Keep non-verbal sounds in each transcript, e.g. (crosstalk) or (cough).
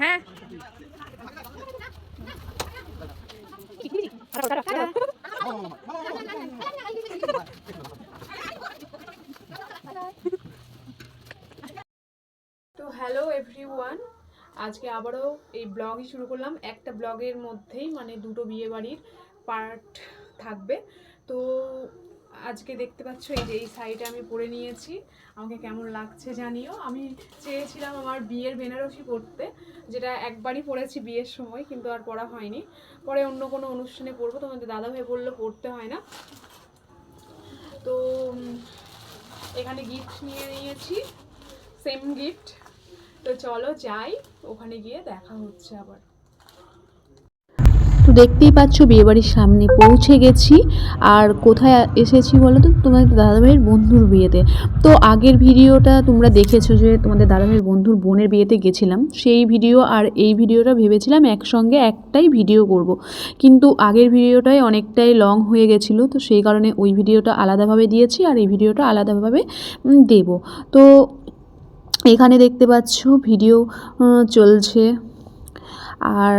হ্যাঁ। তো hello everyone আজকে আবারও এই ব্লগই শুরু করলাম। একটা ব্লগের মধ্যেই মানে দুটো বিয়ে বাড়ির পার্ট থাকবে। তো আজকে দেখতে পাচ্ছ এই যে এই শাড়িটা আমি পরে নিয়েছি। আমাকে কেমন লাগছে জানিও। আমি চেয়েছিলাম আমার বিয়ের বেনারসি পরতে, যেটা একবারই পরেছি বিয়ের সময়, কিন্তু আর পরা হয়নি। পরে অন্য কোনো অনুষ্ঠানে পরবো, তোমাদের দাদাভাই বলল পরতে হয় না। তো এখানে গিফট নিয়ে নিয়েছি সেম গিফট তো চলো যাই, ওখানে গিয়ে দেখা হচ্ছে আবার। দেখতেই পাচ্ছ বিয়েবাড়ির সামনে পৌঁছে গেছি। আর কোথায় এসেছি বলো তো? তোমাদের দাদাভাইয়ের বন্ধুর বিয়েতে। তো আগের ভিডিওটা তোমরা দেখেছ যে তোমাদের দাদাভাইয়ের বন্ধুর বোনের বিয়েতে গেছিলাম। সেই ভিডিও আর এই ভিডিওটা ভেবেছিলাম একসঙ্গে একটাই ভিডিও করব। কিন্তু আগের ভিডিওটাই অনেকটাই লং হয়ে গেছিল, তো সেই কারণে ওই ভিডিওটা আলাদাভাবে দিয়েছি আর এই ভিডিওটা আলাদাভাবে দেব। তো এখানে দেখতে পাচ্ছ ভিডিও চলছে। আর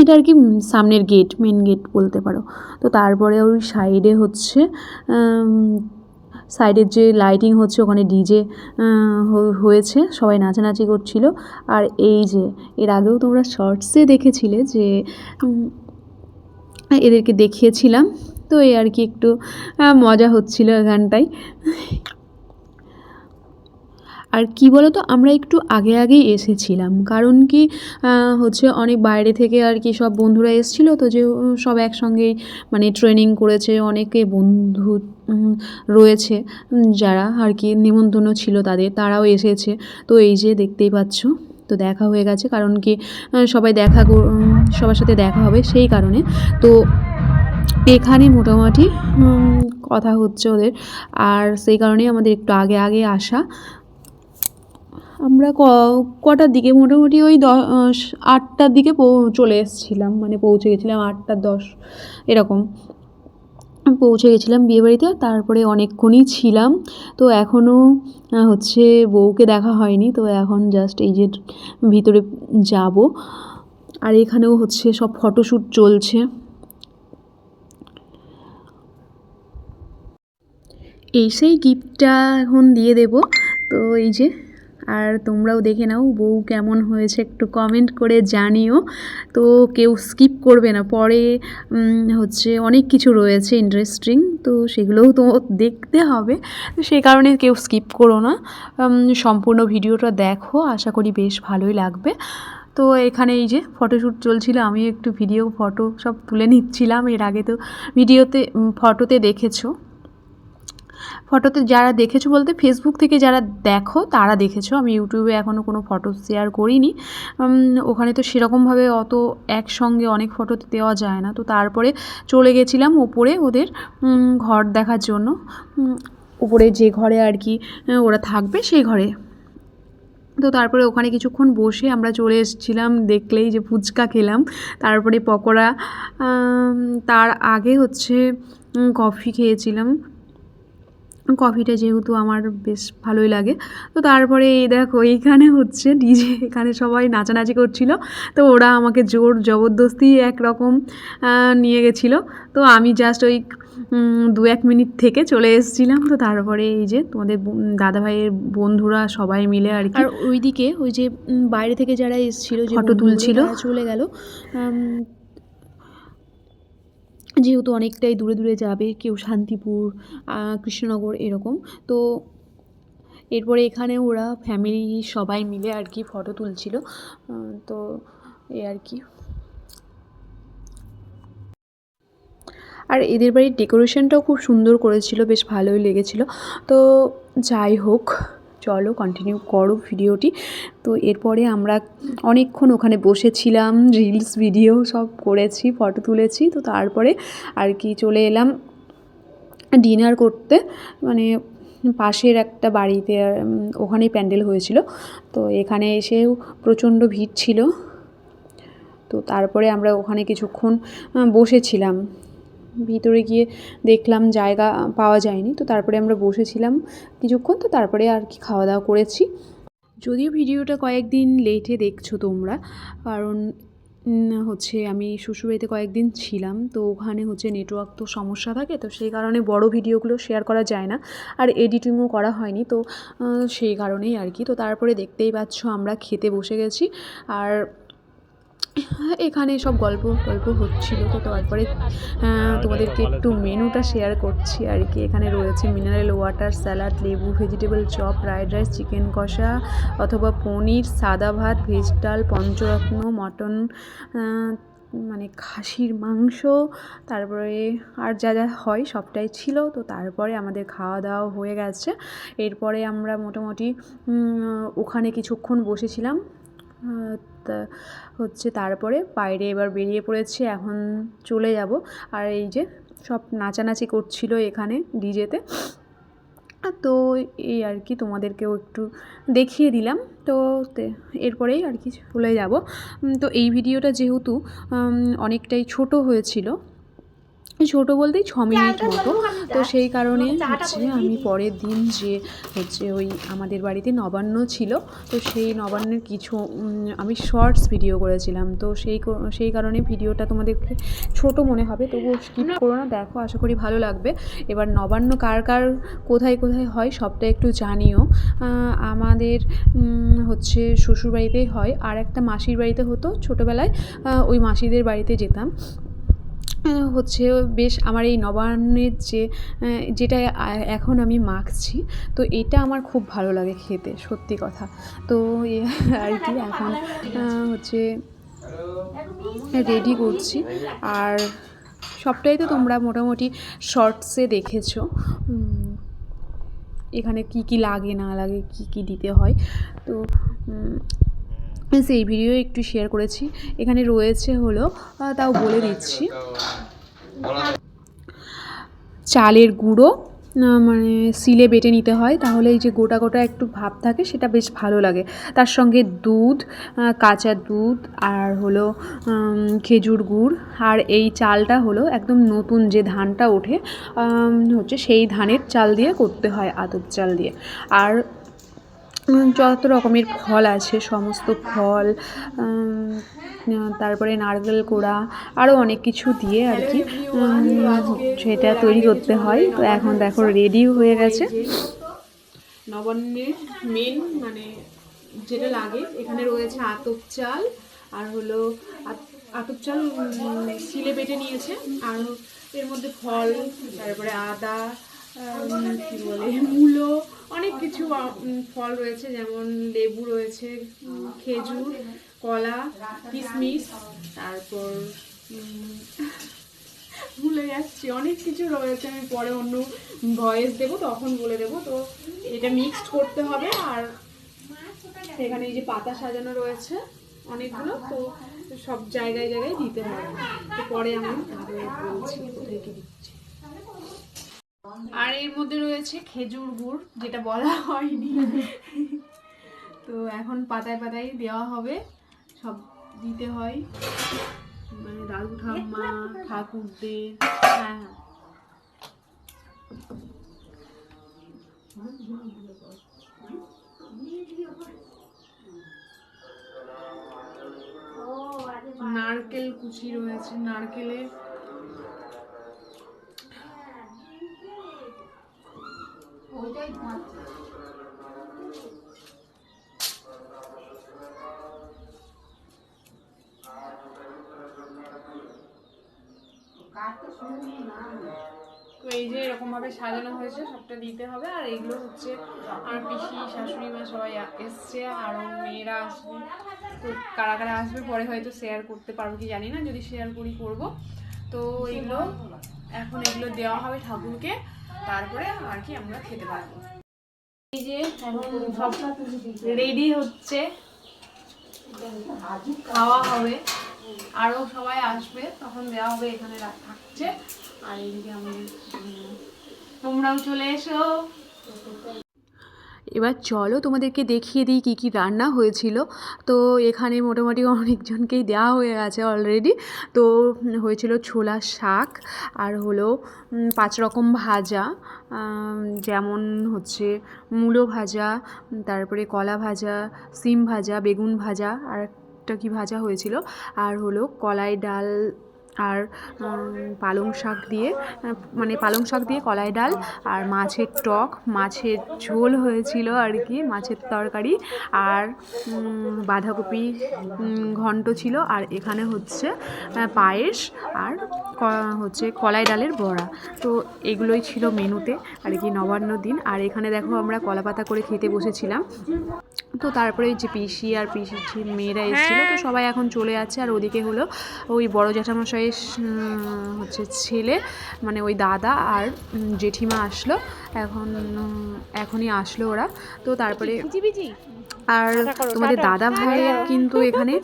এটা আর কি সামনের গেট মেন গেট বলতে পারো। তো তারপরে ওই সাইডে হচ্ছে সাইডের যে লাইটিং হচ্ছে, ওখানে ডিজে হয়েছে, সবাই নাচানাচি করছিল। আর এই যে, এর আগেও তোমরা শর্টসে দেখেছিলে যে এদেরকে দেখিয়েছিলাম। তো এই আর কি একটু মজা হচ্ছিল এখানটায়। আর কি বলো তো আমরা একটু আগে আগেই এসেছিলাম। কারণ কি হচ্ছে অনেক বাইরে থেকে আর কি সব বন্ধুরা এসেছিল, তো যে সব একসঙ্গেই মানে ট্রেনিং করেছে, অনেকে বন্ধু রয়েছে যারা আর কি নিমন্ত্রণ ছিল তাদের, তারাও এসেছে। তো এই যে দেখতেই পাচ্ছ, তো দেখা হয়ে গেছে। কারণ কি সবাই দেখা সবার সাথে দেখা হবে সেই কারণে। তো এখানে মোটামুটি কথা হচ্ছে ওদের। আর সেই কারণেই আমাদের একটু আগে আগে আসা। আমরা ক- কটার দিকে? মোটামুটি ওই দশ আটটার দিকে চলে এসেছিলাম মানে পৌঁছে গেছিলাম আটটা দশ, এরকম। পৌঁছে গেছিলাম বিয়েবাড়িতে, তারপরে অনেকক্ষণই ছিলাম। তো এখনও হচ্ছে বউকে দেখা হয়নি, তো এখন জাস্ট এই যে ভিতরে যাব। আর এখানেও হচ্ছে সব ফটোশ্যুট চলছে। এই সেই গিফটটা এখন দিয়ে দেব। তো এই যে আর তোমরাও দেখে নাও বউ কেমন হয়েছে, একটু কমেন্ট করে জানিও। তো কেউ স্কিপ করবে না, পরে হচ্ছে অনেক কিছু রয়েছে ইন্টারেস্টিং তো সেগুলোও তো দেখতে হবে। তো সেই কারণে কেউ স্কিপ করো না। সম্পূর্ণ ভিডিওটা দেখো, আশা করি বেশ ভালোই লাগবে। তো এখানে এই যে ফটোশ্যুট চলছিল আমি একটু ভিডিও ফটো সব তুলে নিচ্ছিলাম। এর আগে তো ভিডিওতে ফটোতে দেখেছ। ফটোতে যারা দেখেছ বলতে ফেসবুক থেকে যারা দেখো, তারা দেখেছ। আমি ইউটিউবে এখনও কোনো ফটো শেয়ার করিনি। ওখানে তো সেরকমভাবে অত একসঙ্গে অনেক ফটো দেওয়া যায় না। তো তারপরে চলে গেছিলাম ওপরে ওদের ঘর দেখার জন্য। উপরে যে ঘরে আর কি ওরা থাকবে সেই ঘরে। তো তারপরে ওখানে কিছুক্ষণ বসে আমরা চলে এসেছিলাম, দেখলেই যে ফুচকা খেলাম। তারপরে পকোড়া তার আগে হচ্ছে কফি খেয়েছিলাম। কফিটা যেহেতু আমার বেশ ভালোই লাগে। তো তারপরে এই দেখো এইখানে হচ্ছে ডিজে এখানে সবাই নাচানাচি করছিল। তো ওরা আমাকে জোর জবরদস্তি একরকম নিয়ে গেছিল। তো আমি জাস্ট ওই দু এক মিনিট থেকে চলে এসেছিলাম। তো তারপরে এই যে তোমাদের দাদাভাইয়ের বন্ধুরা সবাই মিলে আর কি। আর ওইদিকে ওই যে বাইরে থেকে যারা এসেছিল যে ফটো তুলছিল। চলে গেল। যেহেতু অনেকটাই দূরে দূরে যাবে, কেউ শান্তিপুর কৃষ্ণনগর এরকম, তো এরপরে এখানে ওরা ফ্যামিলি সবাই মিলে আর কি ফটো তুলছিল। তো এই আর কি। আর এদের বাড়ির ডেকোরেশনটাও খুব সুন্দর করেছিল, বেশ ভালোই লেগেছিল। তো যাই হোক চলো কন্টিনিউ করো ভিডিওটি। তো এরপরে আমরা অনেকক্ষণ ওখানে বসেছিলাম রিলস ভিডিও সব করেছি ফটো তুলেছি। তো তারপরে আর কি চলে এলাম ডিনার করতে। মানে পাশের একটা বাড়িতে উম, ওখানেই প্যান্ডেল হয়েছিল। তো এখানে এসেও প্রচণ্ড ভিড় ছিল। তো তারপরে আমরা ওখানে কিছুক্ষণ বসেছিলাম। ভিতরে গিয়ে দেখলাম জায়গা পাওয়া যায়নি। তো তারপরে আমরা বসেছিলাম কিছুক্ষণ, তো তারপরে আর কি খাওয়া দাওয়া করেছি। যদিও ভিডিওটা কয়েকদিন লেটে দেখছ তোমরা, কারণ হচ্ছে আমি শ্বশুরবাড়িতে কয়েকদিন ছিলাম, তো ওখানে হচ্ছে নেটওয়ার্ক তো সমস্যা থাকে, তো সেই কারণে বড় ভিডিওগুলো শেয়ার করা যায় না, আর এডিটিংও করা হয়নি, তো সেই কারণেই আর কি। তো তারপরে দেখতেই পাচ্ছ আমরা খেতে বসে গেছি, আর এখানে সব গল্প গল্প হচ্ছিল। তো তারপরে তোমাদেরকে একটু মেনুটা শেয়ার করছি আর কি। এখানে রয়েছে মিনারেল ওয়াটার স্যালাড লেবু vegetable chop fried rice chicken কষা অথবা পনির, সাদা ভাত ভেজ ডাল, পঞ্চরত্ন মটন মানে খাসির মাংস। তারপরে আর যা যা হয় সবটাই ছিল। তো তারপরে আমাদের খাওয়া দাওয়া হয়ে গেছে। এরপরে আমরা মোটামুটি ওখানে কিছুক্ষণ বসেছিলাম। হচ্ছে তারপরে বাইরে এবার বেরিয়ে পড়েছি, এখন চলে যাব। আর এই যে সব নাচানাচি করছিল এখানে ডিজেতে। তো এই আর কি তোমাদেরকেও একটু দেখিয়ে দিলাম। তো এরপরেই আর কি চলে যাব। তো এই ভিডিওটা যেহেতু অনেকটাই ছোট হয়েছিল ছোট বলতেই ছ মিনিট মতো। তো সেই কারণে হচ্ছে আমি পরের দিন যে হচ্ছে ওই আমাদের বাড়িতে নবান্ন ছিল তো সেই নবান্নের কিছু আমি শর্টস ভিডিও করেছিলাম। তো সেই সেই কারণে ভিডিওটা তোমাদেরকে ছোট মনে হবে তবুও স্কিপ করো না দেখো আশা করি ভালো লাগবে। এবার নবান্ন কার কার কোথায় কোথায় হয় সবটা একটু জানিও। আমাদের হচ্ছে শ্বশুরবাড়িতেই হয়। আর একটা মাসির বাড়িতে হতো ছোটোবেলায় ওই মাসিদের বাড়িতে যেতাম। হচ্ছে বেশ আমার এই নবান্নের যে যেটা এখন আমি মাখছি, তো এটা আমার খুব ভালো লাগে খেতে, সত্যি কথা। তো আর কি এখন হচ্ছে রেডি করছি। আর সবটাই তো তোমরা মোটামুটি শর্টসে দেখেছ। এখানে কি কি লাগে, না লাগে, কি কি দিতে হয়। তো সেই ভিডিও একটু শেয়ার করেছি। এখানে রয়েছে হলো তাও বলে দিচ্ছি। চালের গুঁড়ো মানে সিলে বেটে নিতে হয়, তাহলে এই যে গোটা গোটা একটু ভাব থাকে, সেটা বেশ ভালো লাগে। তার সঙ্গে দুধ কাঁচা দুধ আর হলো খেজুর গুড়। আর এই চালটা হলো একদম নতুন যে ধানটা ওঠে হচ্ছে সেই ধানের চাল দিয়ে করতে হয় আতপ চাল দিয়ে। আর যত রকমের ফল আছে, সমস্ত ফল তারপরে নারকেল কোড়া আরও অনেক কিছু দিয়ে আর কি সেটা তৈরি করতে হয়। তো এখন দেখো রেডিও হয়ে গেছে। নবান্নের মেন মানে যেটা লাগে, এখানে রয়েছে আতপ চাল, আর হলো আত- আতপ চাল শিলে বেটে নিয়েছে, আর এর মধ্যে ফল, তারপরে আদা কি বলে, মূলো অনেক কিছু ফল রয়েছে, যেমন লেবু রয়েছে খেজুর, কলা, কিশমিশ, তারপর (laughs) ভুলে যাচ্ছি, অনেক কিছু রয়েছে, আমি পরে অন্য ভয়েস দেবো, তখন বলে দেবো, তো এটা মিক্সড করতে হবে, আর এখানে এই যে পাতা সাজানো রয়েছে অনেকগুলো, তো সব জায়গায় জায়গায় দিতে হবে। তো পরে আমি বলছি, কোথায় কি দিচ্ছি। আর এর মধ্যে রয়েছে খেজুর গুড়, যেটা বলা হয়নি। তো এখন পাতায় পাতায় দেওয়া হবে, সব দিতে হয়। মানে দাদু ঠাম্মা ঠাকুরদের হ্যাঁ হ্যাঁ। নারকেল কুচি রয়েছে, নারকেলের তো এই যে এরকমভাবে সাজানো হয়েছে, সবটা দিতে হবে। আর এগুলো হচ্ছে আমার পিসি, শাশুড়ি মা সবাই এসছে আর মেয়েরা আসবে। তো কারা কারা আসবে পরে হয়তো শেয়ার করতে পারব কি জানি না, যদি শেয়ার করি করব। তো এগুলো এখন এগুলো দেওয়া হবে ঠাকুরকে, তারপরে আর কি আমরা খেতে পারব। এই যে সব রেডি হচ্ছে। খাওয়া হবে। আরও সবাই আসবে, তখন দেওয়া হবে এখানে থাকছে। আর এইদিকে আমাদের তোমরাও চলে এসো। এবার চলো তোমাদেরকে দেখিয়ে দিই কী কী রান্না হয়েছিল। তো এখানে মোটামুটি অনেকজনকেই দেওয়া হয়ে গেছে অলরেডি তো হয়েছিল ছোলা শাক, আর হলো পাঁচ রকম ভাজা যেমন হচ্ছে মূলো ভাজা, তারপরে কলা ভাজা, সিম ভাজা, বেগুন ভাজা, আর একটা কি ভাজা হয়েছিল? আর হলো কলাই ডাল আর পালং শাক দিয়ে মানে পালং শাক দিয়ে কলাই ডাল আর মাছের টক মাছের ঝোল হয়েছিল আর কি মাছের তরকারি আর বাঁধাকপি ঘন্ট ছিল আর এখানে হচ্ছে পায়েস আর হচ্ছে কলাই ডালের বড়া। তো এগুলোই ছিল মেনুতে আর কি নবান্ন দিন। আর এখানে দেখো আমরা কলা পাতা করে খেতে বসেছিলাম। তো তারপরে যে পিসি আর পিসির মেয়েরা এসেছিল। তো সবাই এখন চলে যাচ্ছে। আর ওদিকে হলো ওই বড় জ্যাঠামশাইয়ের উম, হচ্ছে ছেলে মানে ওই দাদা আর জেঠিমা আসলো। এখন এখনই আসলো ওরা। তো তারপরে আর তোমাদের দাদা ভাইয়ের কিন্তু এখানে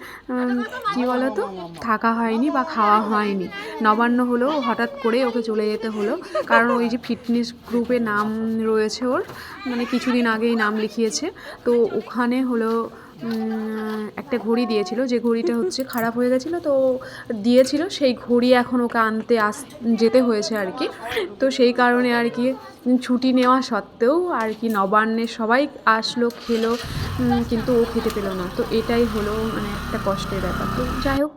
কি বলতো থাকা হয়নি বা খাওয়া হয়নি। নবান্ন হলো হঠাৎ করে ওকে চলে যেতে হলো। কারণ ওই যে ফিটনেস গ্রুপে নাম রয়েছে ওর মানে কিছুদিন আগেই নাম লিখিয়েছে। তো ওখানে হলো একটা ঘড়ি দিয়েছিল, যে ঘড়িটা হচ্ছে খারাপ হয়ে গেছিল, তো দিয়েছিল। সেই ঘড়ি এখন ওকে আনতে আস, যেতে হয়েছে আর কি। তো সেই কারণে আর কি ছুটি নেওয়া সত্ত্বেও আর কি নবান্নে সবাই আসলো, খেলো কিন্তু ও খেতে পেল না। তো এটাই হলো মানে একটা কষ্টের ব্যাপার। তো যাই হোক।